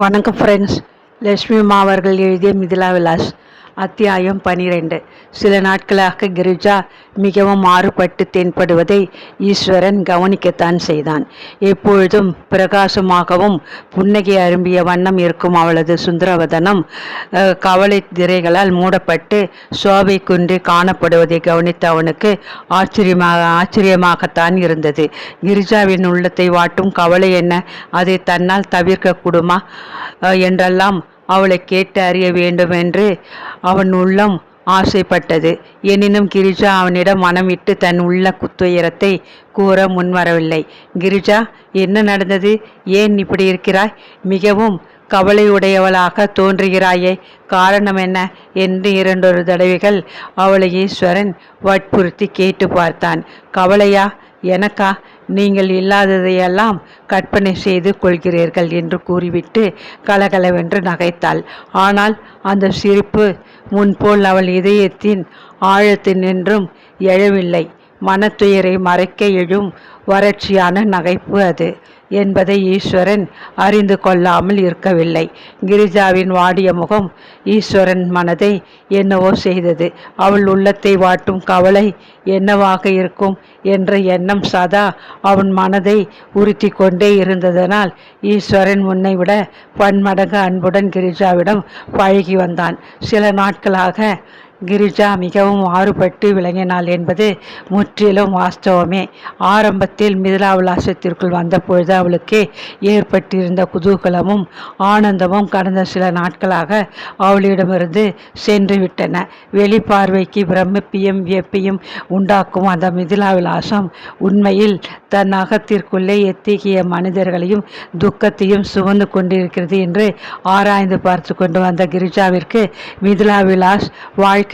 வணக்கம் ஃப்ரெண்ட்ஸ் லட்சுமி மா அவர்கள் எழுதிய மிதிலா விலாஸ். அத்தியாயம் பனிரெண்டு. சில நாட்களாக கிரிஜா மிகவும் மாறுபட்டு தென்படுவதை ஈஸ்வரன் கவனிக்கத்தான் செய்தான். எப்பொழுதும் பிரகாசமாகவும் புன்னகை அரும்பிய வண்ணம் இருக்கும் அவளது சுந்தரவதனம் கவலை திரைகளால் மூடப்பட்டு சோபை குன்றி காணப்படுவதை கவனித்த அவனுக்கு ஆச்சரியமாக ஆச்சரியமாகத்தான் இருந்தது. கிரிஜாவின் உள்ளத்தை வாட்டும் கவலை என்ன? அதை தன்னால் தவிர்க்க கூடுமா? என்றெல்லாம் அவளை கேட்டு அறிய வேண்டும் என்று அவன் உள்ளம் ஆசைப்பட்டது. எனினும் கிரிஜா அவனிடம் மனம் விட்டு தன் உள்ள குத்துயரத்தை கூற முன்வரவில்லை. கிரிஜா என்ன நடந்தது? ஏன் இப்படி இருக்கிறாய்? மிகவும் கவலையுடையவளாக தோன்றுகிறாயே. காரணம் என்ன? என்று இரண்டொரு தடவைகள் அவளை ஈஸ்வரன் வற்புறுத்தி கேட்டு பார்த்தான். கவலையா? எனக்கா? நீங்கள் இல்லாததையெல்லாம் கற்பனை செய்து கொள்கிறீர்கள் என்று கூறிவிட்டு கலகலவென்று நகைத்தாள். ஆனால் அந்த சிரிப்பு முன்போல் அவள் இதயத்தின் ஆழத்தினின்றும் எழவில்லை. மனத்துயரை மறைக்க எழும் வறட்சியான நகைப்பு அது என்பதை ஈஸ்வரன் அறிந்து கொள்ளாமல் இருக்கவில்லை. கிரிஜாவின் வாடிய முகம் ஈஸ்வரன் மனதை என்னவோ செய்தது. அவள் உள்ளத்தை வாட்டும் கவலை என்னவாக இருக்கும் என்ற எண்ணம் சதா அவன் மனதை உறுத்தி கொண்டே இருந்ததனால் ஈஸ்வரன் முன்னை விட பன்மடங்கு அன்புடன் கிரிஜாவிடம் பழகி வந்தான். சில நாட்களாக கிரிஜா மிகவும் மாறுபட்டு விளங்கினாள் என்பது முற்றிலும் வாஸ்தவமே. ஆரம்பத்தில் மிதிலா விலாசத்திற்குள் வந்தபொழுது அவளுக்கு ஏற்பட்டிருந்த குதூகலமும் ஆனந்தமும் கடந்த சில நாட்களாக அவளிடமிருந்து சென்று விட்டன வெளிப்பார்வைக்கு பிரமிப்பையும் வியப்பையும் உண்டாக்கும் அந்த மிதிலா விலாசம் உண்மையில் தன் அகத்திற்குள்ளே எத்தகைய மனிதர்களையும் துக்கத்தையும் சுமந்து கொண்டிருக்கிறது என்று ஆராய்ந்து பார்த்து கொண்டு வந்த கிரிஜாவிற்கு மிதிலா விலாஸ்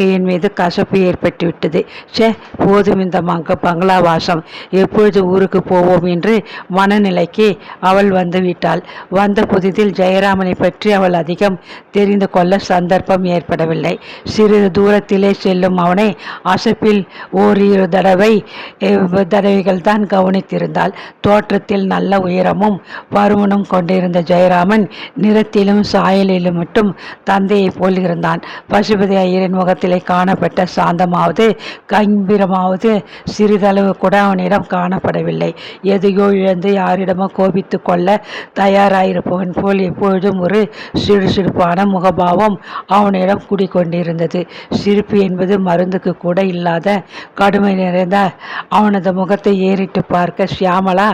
வாழ்க்கையின் மீது கசப்பு ஏற்பட்டுவிட்டது ச்சே போதும் இந்த மங்க பங்களா வாசம் எப்பொழுது ஊருக்கு போவோம் என்று மனநிலைக்கு அவள் வந்துவிட்டாள். வந்த புதிதில் ஜெயராமனை பற்றி அவள் அதிகம் தெரிந்து கொள்ள சந்தர்ப்பம் ஏற்படவில்லை. சிறிது தூரத்திலே செல்லும் அவனை அசப்பில் ஓரிரு தடவை தடவைகள் தான் கவனித்திருந்தாள். தோற்றத்தில் நல்ல உயரமும் பருமனும் கொண்டிருந்த ஜெயராமன் நிறத்திலும் சாயலிலும் மட்டும் தந்தையைப் போல் இருந்தான். பசுபதி ஐயரின் முகத்திலே காணப்பட்ட சாந்தமாவது கம்பீரமாவது சிறிதளவு கூட அவனிடம் காணப்படவில்லை. எதையோ இழந்து யாரிடமோ கோபித்து கொள்ள தயாராயிருப்பவன் போல் எப்பொழுதும் ஒரு சிடுசிடுப்பான முகபாவம் அவனிடம் குடிக்கொண்டிருந்தது சிரிப்பு என்பது மருந்துக்கு கூட இல்லாத கடுமை நிறைந்த அவனது முகத்தை ஏறிட்டு பார்க்க சியாமலா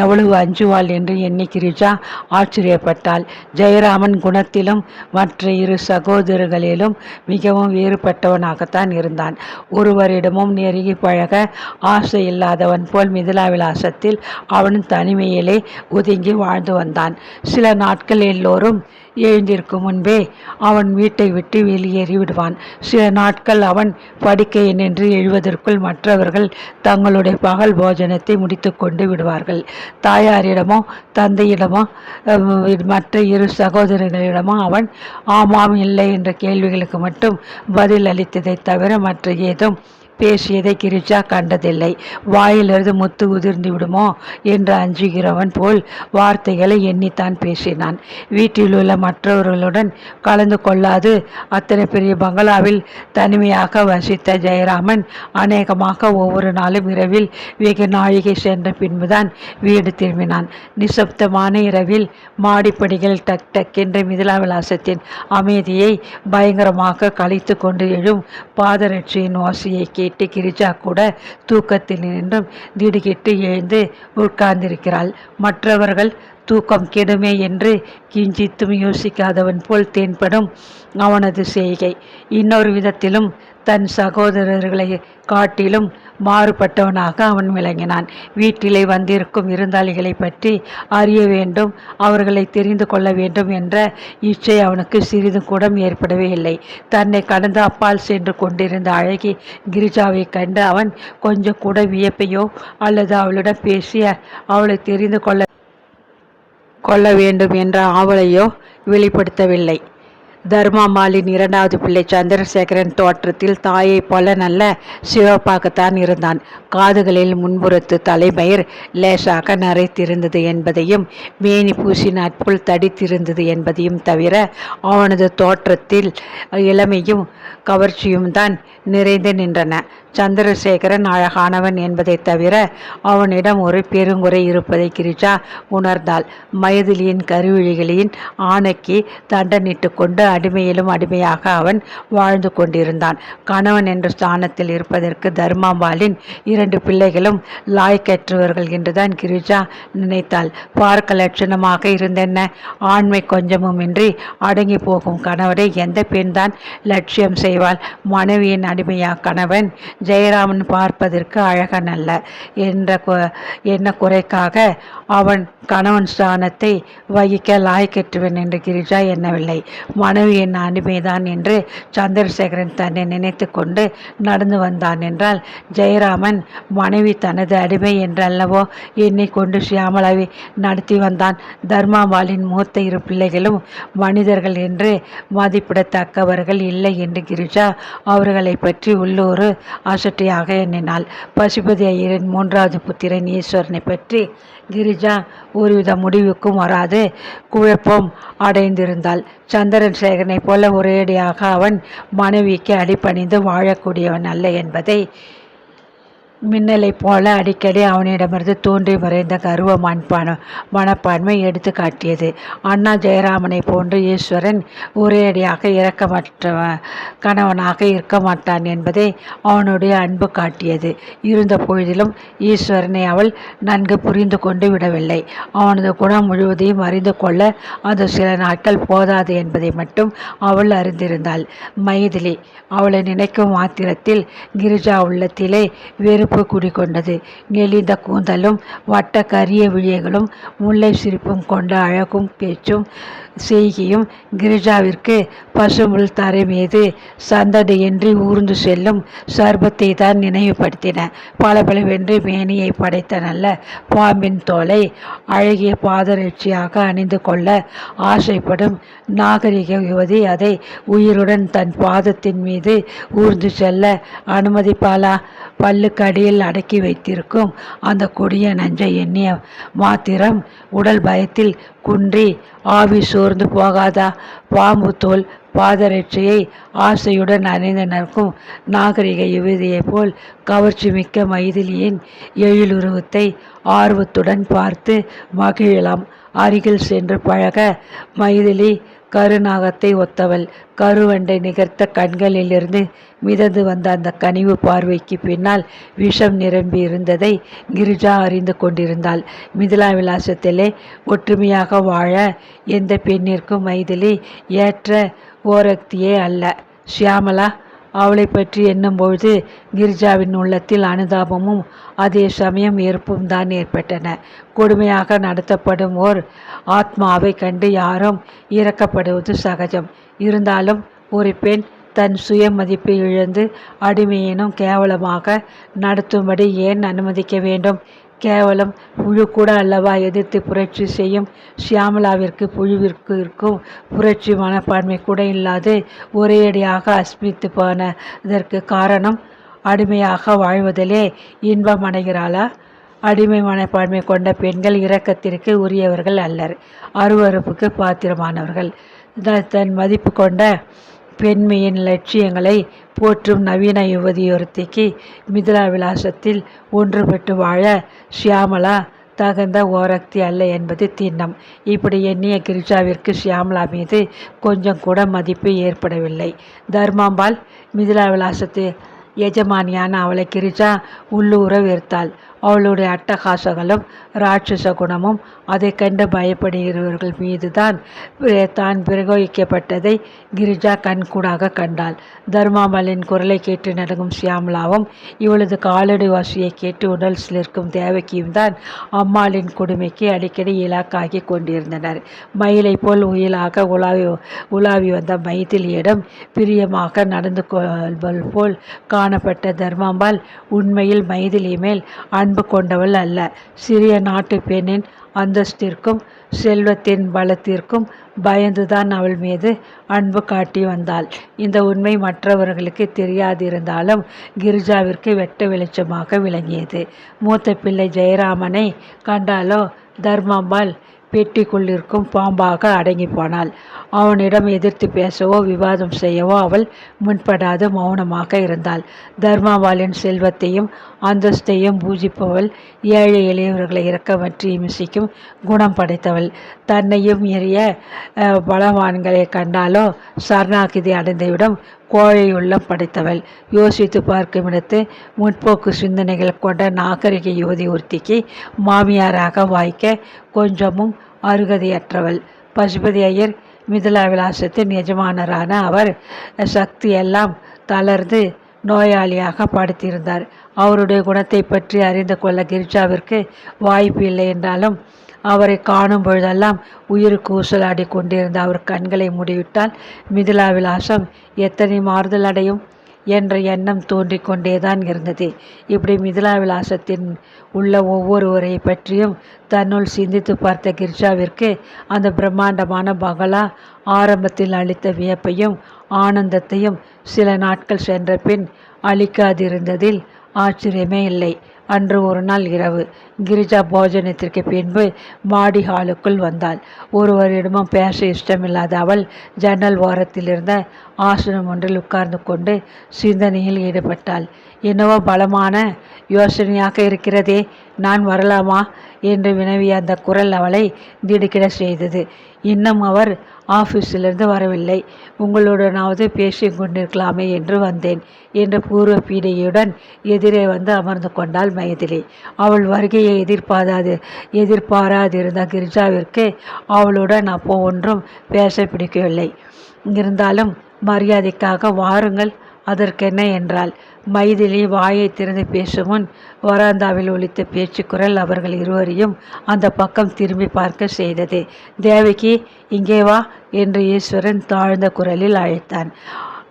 எவ்வளவு அஞ்சுவாள் என்று எண்ணி கிரிஜா ஆச்சரியப்பட்டாள். ஜெயராமன் குணத்திலும் மற்ற இரு சகோதரர்களிலும் மிகவும் வேறுபட்டவனாகத்தான் இருந்தான். ஒருவரிடமும் நெருங்கி பழக ஆசை இல்லாதவன் போல் மிதிலா விலாசத்தில் அவன் தனிமையிலே ஒதுங்கி வாழ்ந்து வந்தான். சில நாட்கள் எல்லோரும் எழுந்திருக்கும் முன்பே அவன் வீட்டை விட்டு வெளியேறி விடுவான். சில நாட்கள் அவன் படுக்கையை நின்று எழுவதற்குள் மற்றவர்கள் தங்களுடைய பகல் போஜனத்தை முடித்து கொண்டு விடுவார்கள். தாயாரிடமோ தந்தையிடமோ மற்ற இரு சகோதரர்களிடமோ அவன் ஆமாம் இல்லை என்ற கேள்விகளுக்கு மட்டும் பதில் அளித்ததை தவிர மற்ற ஏதும் பேசியதை கிரிஜா கண்டதில்லை. வாயிலிருந்து முத்து உதிர்ந்து விடுமோ என்று அஞ்சுகிறவன் போல் வார்த்தைகளை எண்ணித்தான் பேசினான். வீட்டில் உள்ள மற்றவர்களுடன் கலந்து கொள்ளாது. அத்தனை பெரிய பங்களாவில் தனிமையாக வசித்த ஜெயராமன் அநேகமாக ஒவ்வொரு நாளும் இரவில் வெகு நாழிகை சென்ற பின்புதான் வீடு திரும்பினான். நிசப்தமான இரவில் மாடிப்படிகள் டக் டக் என்ற மிதிலா விலாசத்தின் அமைதியை பயங்கரமாக கழித்து கொண்டு எழும் பாதரட்சியின் ஓசையை கேட்டு கிரிஜா கூட தூக்கத்தில் நின்றும். திடுக்கிட்டு எழுந்து உட்கார்ந்திருக்கிறாள். மற்றவர்கள் தூக்கம் கெடுமே என்று கிஞ்சித்தும் யோசிக்காதவன் போல் தென்படும் அவனது செய்கை. இன்னொரு விதத்திலும் தன் சகோதரர்களை காட்டிலும் மாறுபட்டவனாக அவன் விளங்கினான். வீட்டிலே வந்திருக்கும் விருந்தாளிகளை பற்றி அறிய வேண்டும் அவர்களை தெரிந்து கொள்ள வேண்டும் என்ற இச்சை அவனுக்கு சிறிதும் கூட ஏற்படவே இல்லை. தன்னை கடந்து அப்பால் சென்று கொண்டிருந்த அழகி கிரிஜாவை கண்டு அவன் கொஞ்சம் கூட வியப்பையோ அல்லது அவளிடம் பேசிய அவளை தெரிந்து கொள்ள கொள்ள வேண்டும் என்ற ஆவலையோ வெளிப்படுத்தவில்லை. தர்மாமாலின் இரண்டாவது பிள்ளை சந்திரசேகரன் தோற்றத்தில் தாயைப் போல நல்ல சிவப்பாகத்தான் இருந்தான். காதுகளில் முன்புறத்து தலைமயிர் லேசாக நரைத்திருந்தது என்பதையும் மேனி பூசி நட்புள் தடித்திருந்தது என்பதையும் தவிர அவனது தோற்றத்தில் இளமையும் கவர்ச்சியும் தான் நிறைந்து நின்றன. சந்திரசேகரன் அழகானவன் என்பதைத் தவிர அவனிடம் ஒரு பெருங்குறை இருப்பதை கிரிஜா உணர்ந்தாள். மைதிலியின் கருவிழிகளின் ஆணைக்கு தண்டனிட்டு கொண்டு அடிமையிலும் அடிமையாக அவன் வாழ்ந்து கொண்டிருந்தான். கணவன் என்ற ஸ்தானத்தில் இருப்பதற்கு தர்மாம்பாலின் இரண்டு பிள்ளைகளும் லாய்க்கற்றவர்கள் என்றுதான் கிரிஜா நினைத்தாள். பார்க்க லட்சணமாக இருந்தென்ன? ஆண்மை கொஞ்சமுமின்றி அடங்கி போகும் கணவரை எந்த பெண்தான் லட்சியம் செய்வாள்? மனைவியின் அடிமையா கணவன்? ஜெயராமன் பார்ப்பதற்கு அழகன் அல்ல என்ற என்ன குறைக்காக அவன் கணவன் ஸ்தானத்தை வகிக்க லாய்க்கெட்டுவேன் என்று கிரிஜா எண்ணவில்லை. மனைவியின் அடிமைதான் என்று சந்திரசேகரன் தன்னை நினைத்து கொண்டு நடந்து வந்தான் என்றால் ஜெயராமன் மனைவி தனது அடிமை என்றல்லவோ எண்ணிக்கொண்டு சியாமலாவை நடத்தி வந்தான். தர்மாபாலின் மூத்த இரு பிள்ளைகளும் மனிதர்கள் என்று மதிப்பிடத்தக்கவர்கள் இல்லை என்று கிரிஜா அவர்களை பற்றி உள்ளூர் அசட்டியாக எண்ணினாள். பசுபதி ஐயரின் மூன்றாவது புத்திரன் ஈஸ்வரனை பற்றி கிரிஜா ஒருவித முடிவுக்கும் வராது குழப்பம் அடைந்திருந்தாள். சந்திரன் சேகரனைப் போல ஒரேடியாக அவன் மனைவிக்கு அடிப்பணிந்து வாழக்கூடியவன் அல்ல என்பதை மின்னலைப் போல அடிக்கடி அவனிடமிருந்து தோன்றி மறைந்த கருவ மண்பான மனப்பான்மை எடுத்து காட்டியது. அண்ணா ஜெயராமனை போன்று ஈஸ்வரன் ஒரேடியாக இறக்கமற்ற கணவனாக இருக்க மாட்டான் என்பதை அவனுடைய அன்பு காட்டியது. இருந்த பொழுதிலும் ஈஸ்வரனை அவள் நன்கு புரிந்து கொண்டு விடவில்லை. அவனது குணம் முழுவதையும் அறிந்து கொள்ள அது சில நாட்கள் போதாது என்பதை மட்டும் அவள் அறிந்திருந்தாள். மைதிலி அவளை நினைக்கும் மாத்திரத்தில் கிரிஜா உள்ளத்திலே வெறும் சிரிப்பு குடிகொண்டது. நெளிந்த கூந்தலும் வட்ட கரிய விழிகளும் முல்லை சிரிப்பும் கொண்ட அழகும் பேச்சும் செய்கியும் கிரிஜாவிற்கு பசுமுள் தரை மீது சந்தடியின்றி ஊர்ந்து செல்லும் சர்பத்தை தான் நினைவுபடுத்தின. பளபளவென்று மேனியை படைத்த நல்ல பாம்பின் தோலை அழகிய பாதரட்சியாக அணிந்து கொள்ள ஆசைப்படும் நாகரிக யுவதி அதை உயிருடன் தன் பாதத்தின் மீது ஊர்ந்து செல்ல அனுமதிப்பாளா பல்லுக்கடியில் அடக்கி வைத்திருக்கும். அந்த கொடிய நஞ்சை எண்ணிய மாத்திரம் உடல் பயத்தில் குன்றி ஆவி சோர்ந்து போகாதா? பாம்பு தோல் பாதரட்சியை ஆசையுடன் அணிந்து நிற்கும் நாகரிக யுவதியைப் போல் கவர்ச்சி மிக்க மைதிலியின் எழிலுருவத்தை ஆர்வத்துடன் பார்த்து மகிழலாம். அருகில் சென்று பழக மைதிலி கருநாகத்தை ஒத்தவள். கருவண்டை நிகர்த்த கண்களிலிருந்து மிதந்து வந்த அந்த கனிவு பார்வைக்கு பின்னால் விஷம் நிரம்பி இருந்ததை கிரிஜா அறிந்து கொண்டிருந்தாள். மிதிலா விலாசத்திலே ஒற்றுமையாக வாழ எந்த பெண்ணிற்கும் மைதிலி ஏற்ற ஓரக்தியே அல்ல. ஷியாமலா அவளை பற்றி எண்ணும்பொழுது கிரிஜாவின் உள்ளத்தில் அனுதாபமும் அதே சமயம் ஏற்பும் தான் ஏற்பட்டன. கொடுமையாக நடத்தப்படும் ஓர் ஆத்மாவை கண்டு யாரும் இறக்கப்படுவது சகஜம். இருந்தாலும் ஒரு பெண் தன் சுய மதிப்பை இழந்து அடிமையினும் கேவலமாக நடத்தும்படி ஏன் அனுமதிக்க வேண்டும்? கேவலம். புழு கூட அல்லவா எதிர்த்து புரட்சி செய்யும். ஷியாமலாவிற்கு புழுவிற்கு இருக்கும். புரட்சி மனப்பான்மை கூட இல்லாது ஒரேடியாக அஸ்மித்து போனதற்கு காரணம் அடிமையாக வாழ்வதிலே இன்பம் அடைகிறாளா? அடிமை மனப்பான்மை கொண்ட பெண்கள் இரக்கத்திற்கு உரியவர்கள் அல்லர். அருவறுப்புக்கு பாத்திரமானவர்கள். தன் மதிப்பு கொண்ட பெண்மையின் லட்சியங்களை போற்றும் நவீன யுவதியொருத்திக்கு மிதிலா விலாசத்தில் ஒன்றுபட்டு வாழ ஷியாமலா தகுந்த ஓரக்தி அல்ல என்பது திண்ணம். இப்படி எண்ணிய கிரிஜாவிற்கு ஷியாமலா மீது கொஞ்சம் கூட மதிப்பு ஏற்படவில்லை. தர்மாம்பாள் மிதிலா விலாசத்தை எஜமானியான அவளை கிரிஜா உள்ளூர வெறுத்தாள். அவளுடைய அட்டகாசங்களும் ராட்சச குணமும் அதை கண்டு பயப்படுகிறவர்கள் மீதுதான் தான் பிரயோகிக்கப்பட்டதை கிரிஜா கண்கூடாக கண்டாள். தர்மாமலின் குரலை கேட்டு நடங்கும் சியாமலாவும் இவளது காலடி வாசியை கேட்டு உடல் சிலிருக்கும் தேவக்கியும் தான் அம்மாளின் கொடுமைக்கு அடிக்கடி இலாக்காகி கொண்டிருந்தனர். மயிலை போல் உயிலாக உலாவி உலாவி வந்த மைதிலியிடம் பிரியமாக நடந்து கொள்வல் போல் காணப்பட்ட தர்மாம்பாள் உண்மையில் மைதிலி மேல் அன்பு கொண்டவள் அல்ல. சிறிய நாட்டு பெண்ணின் அந்தஸ்திற்கும் செல்வத்தின் பலத்திற்கும் பயந்துதான் அவள் மீது அன்பு காட்டி வந்தாள். இந்த உண்மை மற்றவர்களுக்கு தெரியாதிருந்தாலும் கிரிஜாவிற்கு வெட்ட வெளிச்சமாக விளங்கியது. மூத்த பிள்ளை ஜெயராமனை கண்டாலோ தர்மாம்பாள் பெட்டிக்குள்ளிருக்கும் பாம்பாக அடங்கி போனாள். அவனிடம் எதிர்த்து பேசவோ விவாதம் செய்யவோ அவள் முன்படாது மௌனமாக இருந்தாள். தர்மாபாலின் செல்வத்தையும் அந்தஸ்தையும் பூஜிப்பவள். ஏழை எளியவர்களை இறக்கமற்றி இமிசிக்கும் குணம் படைத்தவள். தன்னையும் எரிய பலவான்களை கண்டாலோ சரணாகிதி அடைந்துவிடும் கோழை உள்ளம் படைத்தவள். யோசித்து பார்க்கும் இடத்து முற்போக்கு சிந்தனைகள் கொண்ட நாகரிக யுவதி ஒருத்திக்கு மாமியாராக வாய்க்க கொஞ்சமும் அருகதையற்றவள். பசுபதி ஐயர் மிதிலா விலாசத்தின் எஜமானரான அவர் சக்தியெல்லாம் தளர்ந்து நோயாளியாக படுத்திருந்தார். அவருடைய குணத்தை பற்றி அறிந்து கொள்ள கிரிஜாவிற்கு வாய்ப்பு இல்லை என்றாலும் அவரை காணும் பொழுதெல்லாம் உயிருக்கு ஊசலாடி கொண்டிருந்த அவர் கண்களை மூடிவிட்டால் மிதிலா விலாசம் எத்தனை மாறுதல் அடையும் என்ற எண்ணம் தோன்றிக் கொண்டேதான் இருந்தது. இப்படி மிதிலா விலாசத்தின் உள்ள ஒவ்வொருவரை பற்றியும் தன்னுள் சிந்தித்து பார்த்த கிர்ஷாவிற்கு அந்த பிரம்மாண்டமான பங்களா ஆரம்பத்தில் அளித்த வியப்பையும் ஆனந்தத்தையும் சில நாட்கள் சென்ற பின் அளிக்காதிருந்ததில் ஆச்சரியமே இல்லை. அன்று ஒரு நாள் இரவு கிரிஜா போஜனத்திற்கு பின்பு மாடி ஹாலுக்குள் வந்தாள். ஒருவரிடமும் பேச இஷ்டமில்லாத அவள் ஜன்னல் ஓரத்தில் இருந்த ஆசனம் ஒன்றில் உட்கார்ந்து கொண்டு சிந்தனையில் ஈடுபட்டாள். என்னவோ பலமான யோசனையாக இருக்கிறதே நான் வரலாமா? என்று வினவிய அந்த குரல் அவளை திடுக்கிட செய்தது. இன்னும் அவர் ஆஃபீஸிலிருந்து வரவில்லை. உங்களுடனாவது பேசி கொண்டிருக்கலாமே என்று வந்தேன் என்ற பூர்வ பீடையுடன் எதிரே வந்து அமர்ந்து கொண்டாள் மைதிலி. அவள் வருகையை எதிர்பாராது எதிர்பாராதிருந்த கிரிஜாவிற்கு அவளுடன் அப்போ ஒன்றும் பேச பிடிக்கவில்லை. இருந்தாலும் மரியாதைக்காக வாருங்கள் அதற்கென்ன என்றால் மைதிலி வாயை திறந்து பேசும் முன் வராந்தாவில் ஒலித்த பேச்சு குரல் அவர்கள் இருவரையும் அந்த பக்கம் திரும்பி பார்க்க செய்தது. தேவகி இங்கே வா என்று ஈஸ்வரன் தாழ்ந்த குரலில் அழைத்தான்.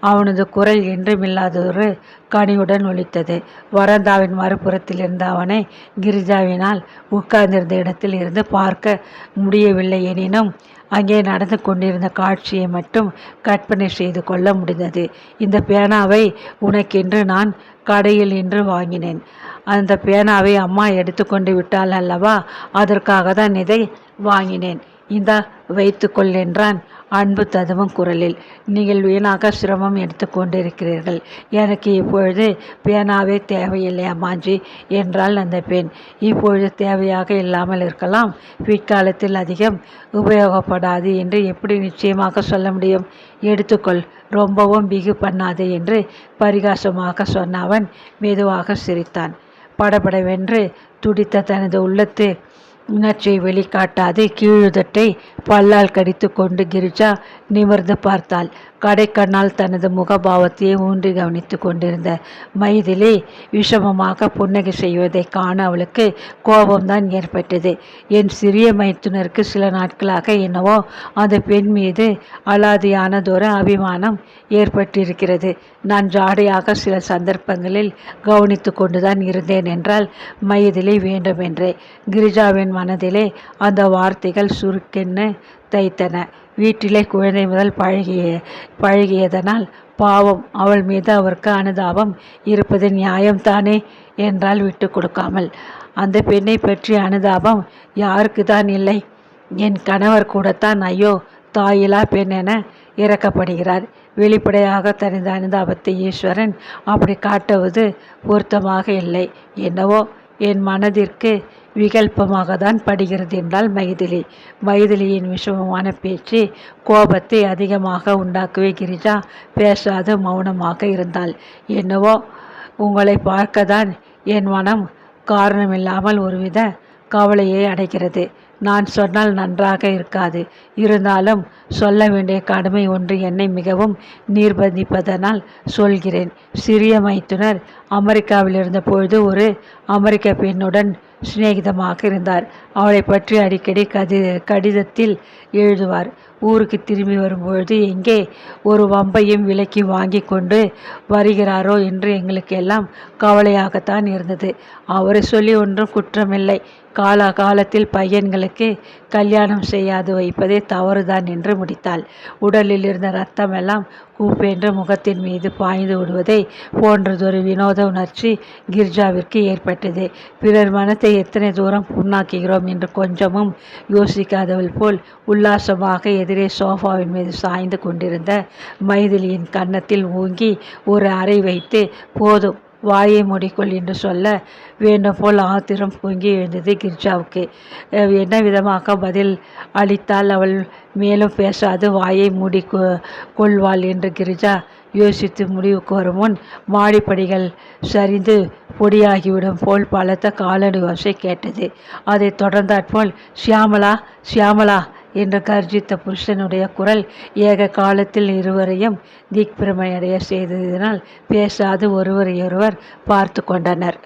அவனது குரல் என்றுமில்லாதொரு கனியுடன் ஒலித்தது. வரந்தாவின் மறுபுறத்தில் இருந்த அவனை கிரிஜாவினால் உட்கார்ந்திருந்த இடத்தில் இருந்து பார்க்க முடியவில்லை எனினும் அங்கே நடந்து கொண்டிருந்த காட்சியை மட்டும் கற்பனை செய்து கொள்ள முடிந்தது. இந்த பேனாவை உனக்கென்று நான் கடையில் நின்று வாங்கினேன். அந்த பேனாவை அம்மா எடுத்துக்கொண்டு விட்டாள் அல்லவா? அதற்காக தான் இதை வாங்கினேன். இந்த வைத்துக்கொள் என்றான். அன்பு ததுவும் குரலில் நீங்கள் வீணாக சிரமம் எடுத்து கொண்டிருக்கிறீர்கள். எனக்கு இப்பொழுது பேனாவே தேவையில்லை அம்மாஞ்சி என்றால் அந்த பெண். இப்பொழுது தேவையாக இல்லாமல் இருக்கலாம். பிற்காலத்தில் அதிகம் உபயோகப்படாது என்று எப்படி நிச்சயமாக சொல்ல முடியும்? எடுத்துக்கொள். ரொம்பவும் பிகு பண்ணாது என்று பரிகாசமாக சொன்ன அவன் மெதுவாக சிரித்தான். படபடவென்று துடித்த தனது உள்ளத்து உணர்ச்சியை வெளிக்காட்டாது கீழுதட்டை பல்லால் கடித்து கொண்டு கிரிஜா நிமிர்ந்து பார்த்தாள். கடைக்கண்ணால் தனது முகபாவத்தையே ஊன்றி கவனித்து கொண்டிருந்த மைதிலே விஷமமாக புன்னகை செய்வதை காண அவளுக்கு கோபம்தான் ஏற்பட்டது. என் சிறிய மைத்துனருக்கு சில நாட்களாக என்னவோ அந்த பெண் மீது அலாதியானதொரு அபிமானம் ஏற்பட்டிருக்கிறது. நான் ஜாடையாக சில சந்தர்ப்பங்களில் கவனித்து கொண்டுதான் இருந்தேன் என்றால் மைதிலே வேண்டுமென்றே. கிரிஜாவின் மனதிலே அந்த வார்த்தைகள் சுருக்கென்னு தைத்தன வீட்டிலே குழந்தை முதல் பழகிய பழகியதனால் பாவம் அவள் மீது அவருக்கு அனுதாபம் இருப்பது நியாயம்தானே என்றால் விட்டு கொடுக்காமல். அந்த பெண்ணை பற்றிய அனுதாபம் யாருக்கு தான் இல்லை? என் கணவர் கூடத்தான் ஐயோ தாயிலா பெண் என இறக்கப்படுகிறார். வெளிப்படையாக தனது அனுதாபத்தை ஈஸ்வரன் அப்படி காட்டுவது பொருத்தமாக இல்லை. என்னவோ என் மனதிற்கு விகல்பமாக தான் படுகிறது என்றால் மைதிலி. மைதிலியின் விஷமமான பேச்சு கோபத்தை அதிகமாக உண்டாக்குவே கிரிஜா. பேசாது மௌனமாக இருந்தாள். என்னவோ உங்களை பார்க்கத்தான் என் மனம் காரணமில்லாமல் ஒருவித கவலையை அடைகிறது. நான் சொன்னால் நன்றாக இருக்காது. இருந்தாலும் சொல்ல வேண்டிய கடமை ஒன்று என்னை மிகவும் நிர்பந்திப்பதனால் சொல்கிறேன். சிறிய மைத்துனர் அமெரிக்காவில் இருந்த பொழுது ஒரு அமெரிக்க பெண்ணுடன் சிநேகிதமாக இருந்தார். அவளை பற்றி அடிக்கடி கதி கடிதத்தில் எழுதுவார். ஊருக்கு திரும்பி வரும்பொழுது எங்கே ஒரு வம்பையும் விலக்கி வாங்கி கொண்டு வருகிறாரோ என்று எங்களுக்கு எல்லாம் கவலையாகத்தான் இருந்தது. அவரை சொல்லி ஒன்றும் குற்றமில்லை. காலாகாலத்தில் பையன்களுக்கு கல்யாணம் செய்யாது வைப்பதே தவறுதான் என்று முடித்தாள். உடலில் இருந்த ரத்தமெல்லாம் உப்பென்று முகத்தின் மீது பாய்ந்து விடுவதை போன்றதொரு வினோத உணர்ச்சி கிர்ஜாவிற்கு ஏற்பட்டது. பிறர் மனத்தை எத்தனை தூரம் புண்ணாக்குகிறோம் என்று கொஞ்சமும் யோசிக்காதவள் போல் உல்லாசமாக எதிரே சோஃபாவின் மீது சாய்ந்து கொண்டிருந்த மைதிலியின் கன்னத்தில் ஓங்கி ஒரு அறை வைத்து போதும் வாயை மூடிக்கொள் என்று சொல்ல வேண்டும் போல் ஆத்திரம் பொங்கி எழுந்தது கிரிஜாவுக்கு. என்ன விதமாக பதில் அளித்தால் அவள் மேலும் பேசாது வாயை மூடி கொள்வாள் என்று கிரிஜா யோசித்து முடிவுக்கு வரும் முன் மாடிப்படிகள் சரிந்து பொடியாகிவிடும் போல் பலத்த காலடி ஓசை கேட்டது. அதைத் தொடர்ந்தாற்போல் சியாமலா சியாமலா என்று கர்ஜித்த புருஷனுடைய குரல் ஏக காலத்தில் இருவரையும் திக்பிரமையடையச் செய்ததினால் பேசாது ஒருவரையொருவர் பார்த்து கொண்டனர்.